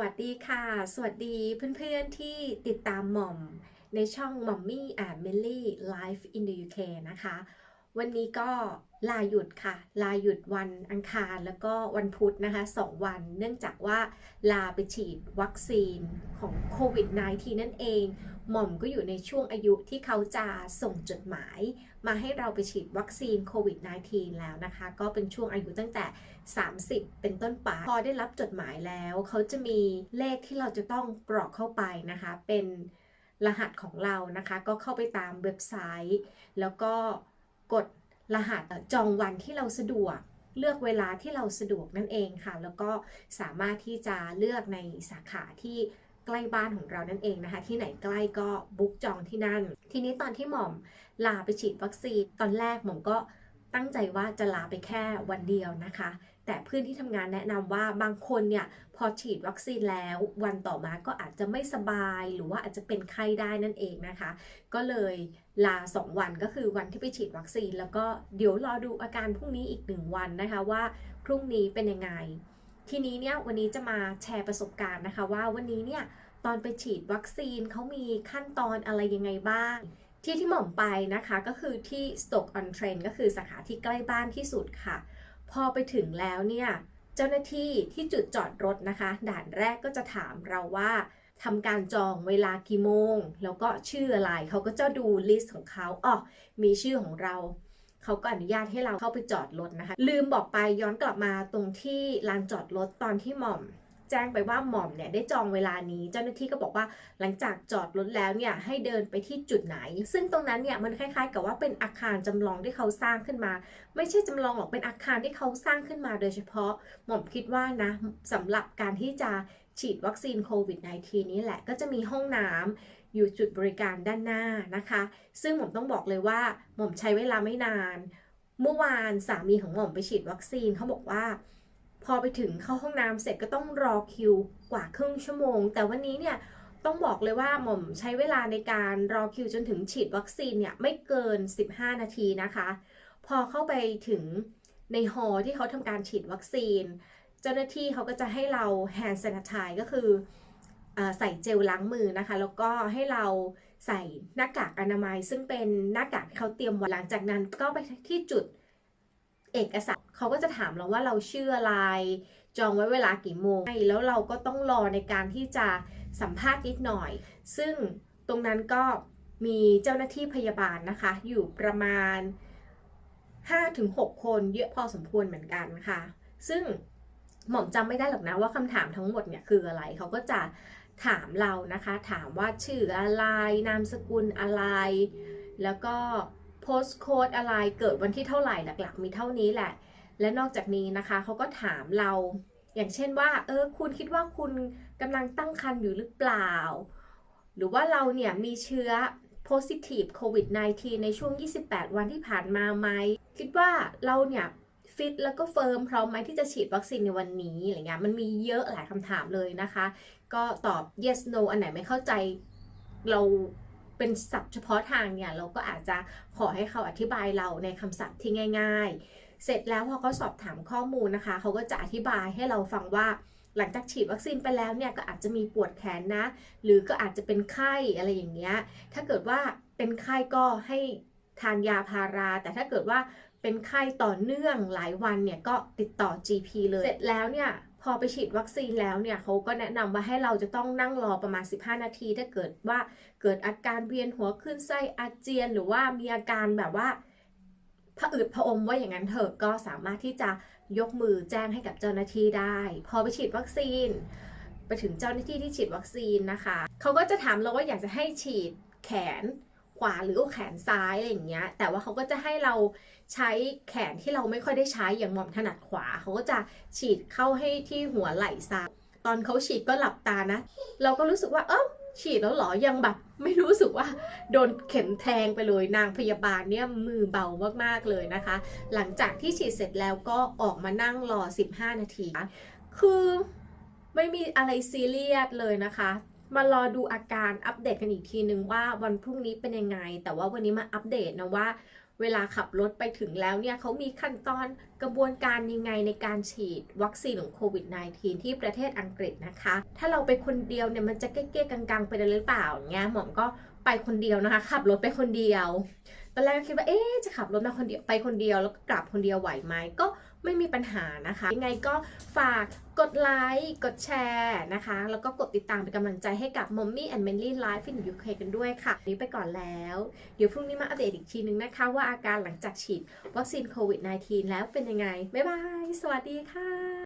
วัสดีค่ะ สวัสดีเพื่อนๆที่ติดตามหม่อมในช่อง Mommy and Melly Life in the UK นะคะ วันนี้ก็ ลาหยุดค่ะ ลาหยุดวันอังคารแล้วก็วันพุธนะคะ2วัน เนื่องจากว่าลาไปฉีดวัคซีนของโควิด -19 นั่นเอง หม่อมก็อยู่ในช่วงอายุที่เขาจะส่งจดหมาย มาให้เราไปฉีดวัคซีนโควิด -19 แล้วนะคะ ก็เป็นช่วงอายุตั้งแต่ 30 เป็นต้นไปพอได้รับจดหมายแล้ว เขาจะมีเลขที่เราจะต้องกรอกเข้าไปนะคะ เป็นรหัสของเรานะคะ ก็เข้าไปตามเว็บไซต์ แล้วก็กด รหัสจองวันที่เราสะดวก เลือกเวลาที่เราสะดวกนั่นเองค่ะ แล้วก็สามารถที่จะเลือกในสาขาที่ใกล้บ้านของเรานั่นเองนะคะ ที่ไหนใกล้ก็บุ๊กจองที่นั่น ทีนี้ตอนที่หม่อมลาไปฉีดวัคซีนตอนแรกหม่อมก็ตั้งใจว่าจะลาไปแค่วันเดียวนะคะ แต่เพื่อนที่ทำงานแนะนำว่าบางคนเนี่ยพอฉีดวัคซีนแล้ววันต่อมาก็อาจจะไม่สบายหรือว่าอาจจะเป็นไข้ได้นั่นเองนะคะ ก็เลยลา 2 วันก็คือวันที่ไปฉีดวัคซีน แล้วก็เดี๋ยวรอดูอาการพรุ่งนี้อีกหนึ่งวันนะคะว่าพรุ่งนี้เป็นยังไง ทีนี้เนี่ยวันนี้จะมาแชร์ประสบการณ์นะคะว่าวันนี้เนี่ยตอนไปฉีดวัคซีนเขามีขั้นตอนอะไรยังไงบ้างที่ที่หม่อมไปนะคะก็คือที่ Stoke on Trent ก็คือสาขาที่ใกล้บ้านที่สุดค่ะ พอไปถึงแล้วเนี่ยเจ้าหน้าที่ที่จุดจอดรถนะคะ ด่านแรกก็จะถามเราว่าทำการจองเวลากี่โมง แล้วก็ชื่ออะไรเขาก็จะดูลิสต์ของเขาอ๋อมีชื่อของเราเขาก็อนุญาตให้เราเข้าไปจอดรถนะคะ ลืมบอกไปย้อนกลับมาตรงที่ลานจอดรถตอนที่หม่อม แจ้งไปว่าหม่อมเนี่ยได้จองเวลานี้ เจ้าหน้าที่ก็บอกว่าหลังจากจอดรถแล้วเนี่ยให้เดินไปที่จุดไหน ซึ่งตรงนั้นเนี่ยมันคล้ายๆ กับว่าเป็นอาคารจำลองที่เขาสร้างขึ้นมา ไม่ใช่จำลองหรอกเป็นอาคารที่เขาสร้างขึ้นมาโดยเฉพาะหม่อมคิดว่านะสำหรับการที่จะฉีดวัคซีนโควิด -19 นี้แหละก็จะมีห้องน้ำอยู่จุดบริการด้านหน้านะคะ ซึ่งหม่อมต้องบอกเลยว่าหม่อมใช้เวลาไม่นาน เมื่อวานสามีของหม่อมไปฉีดวัคซีนเขาบอกว่า พอไปถึงเข้าห้องน้ำเสร็จก็ต้องรอคิวกว่าครึ่งชั่วโมง แต่วันนี้เนี่ยต้องบอกเลยว่าหม่อมใช้เวลาในการรอคิวจนถึงฉีดวัคซีนเนี่ยไม่เกิน 15 นาทีนะคะ พอเข้าไปถึงในฮอลที่เขาทำการฉีดวัคซีน เจ้าหน้าที่เขาก็จะให้เรา hand sanitize ก็คือออใส่เจลล้างมือนะคะ แล้วก็ให้เราใส่หน้ากากอนามัย ซึ่งเป็นหน้ากากที่เขาเตรียมไว้หลังจากนั้นก็ไปที่จุดเอกสาร เขาก็จะถามเราว่าเราชื่ออะไร จองไว้เวลากี่โมงแล้วเราก็ต้องรอในการที่จะสัมภาษณ์นิดหน่อย ซึ่งตรงนั้นก็มีเจ้าหน้าที่พยาบาลนะคะ อยู่ประมาณ 5-6 คนเยอะพอสมควรเหมือนกันค่ะ ซึ่งหม่อมจำไม่ได้หรอกนะว่าคำถามทั้งหมดเนี่ยคืออะไร เขาก็จะถามเรานะคะ ถามว่าชื่ออะไร นามสกุลอะไร แล้วก็โพสต์โค้ดอะไร เกิดวันที่เท่าไหร่หลัก ๆ มีเท่านี้แหละ และนอกจากนี้นะคะเขาก็ถามเรา อย่างเช่นว่า เออ คุณคิดว่าคุณกำลังตั้งครรภ์อยู่หรือเปล่า หรือว่าเราเนี่ยมีเชื้อ positive covid 19ในช่วง 28 วันที่ผ่านมาไหม คิดว่าเราเนี่ยฟิตแล้วก็เฟิร์มพร้อมไหมที่จะฉีดวัคซีนในวันนี้อะไรเงี้ยมันมีเยอะหลายคำถามเลยนะคะ ก็ตอบ yes no อันไหนไม่เข้าใจเราเป็นศัพท์เฉพาะทางเนี่ย เราก็อาจจะขอให้เขาอธิบายเราในคำศัพท์ที่ง่าย ๆ เสร็จแล้วพอเขาสอบถามข้อมูลนะคะ เขาก็จะอธิบายให้เราฟังว่าหลังจากฉีดวัคซีนไปแล้วเนี่ยก็อาจจะมีปวดแขนนะ หรือก็อาจจะเป็นไข้อะไรอย่างเงี้ย ถ้าเกิดว่าเป็นไข้ก็ให้ทานยาพารา แต่ถ้าเกิดว่าเป็นไข้ต่อเนื่องหลายวันเนี่ยก็ติดต่อ GP เลย เสร็จแล้วเนี่ยพอไปฉีดวัคซีนแล้วเนี่ยเขาก็แนะนำว่าให้เราจะต้องนั่งรอประมาณ 15 นาที ถ้าเกิดว่าเกิดอาการเวียนหัวขึ้นไส้อาเจียน หรือว่ามีอาการแบบว่า ผะอืดผะอมว่าอย่างนั้นเถอะก็สามารถที่จะยกมือแจ้งให้กับเจ้าหน้าที่ได้ พอไปฉีดวัคซีน ไปถึงเจ้าหน้าที่ที่ฉีดวัคซีนนะคะเขาก็จะถามเราว่าอยากจะให้ฉีดแขนขวาหรือแขนซ้ายอะไรอย่างเงี้ย แต่ว่าเขาก็จะให้เราใช้แขนที่เราไม่ค่อยได้ใช้อย่างหม่อมถนัดขวา เขาก็จะฉีดเข้าให้ที่หัวไหล่ซ้าย ตอนเขาฉีดก็หลับตานะ เราก็รู้สึกว่า เอ้า ฉีดแล้วหรอยังแบบไม่รู้สึกว่าโดนเข็มแทงไปเลยนางพยาบาลเนี่ยมือเบามากๆเลยนะคะ หลังจากที่ฉีดเสร็จแล้วก็ออกมานั่งรอ 15 นาที คือไม่มีอะไรซีเรียสเลยนะคะมารอดูอาการอัปเดตกันอีกทีนึงว่าวันพรุ่งนี้เป็นยังไง แต่ว่าวันนี้มาอัปเดตนะว่า เวลาขับรถไปถึงแล้วเนี่ยเขามีขั้นตอนกระบวนการยังไงในการฉีดวัคซีนของโควิด -19 ที่ประเทศอังกฤษนะคะ ถ้าเราไปคนเดียวเนี่ยมันจะเก๊ะๆกังๆ ไปได้หรือเปล่าเงี้ยหมอมก็ไปคนเดียวนะคะ ขับรถไปคนเดียวตอนแรกก็คิดว่าเอ๊จะขับรถมาคนเดียวไปคนเดียวแล้วก็กลับคนเดียวไหวไหมก็ ไม่มีปัญหานะคะ ยังไงก็ฝากกดไลค์กดแชร์นะคะ แล้วก็กดติดตามเป็นกำลังใจให้กับ Mommy and m e n l y Life in UK กันด้วยค่ะนนี้ไปก่อนแล้ว เดี๋ยวพรุ่งนี้มาอัปเดตอีกทีนึงนะคะ ว่าอาการหลังจากฉีดวัคซีนโควิด -19 แล้วเป็นยังไง บ๊ายบาย สวัสดีค่ะ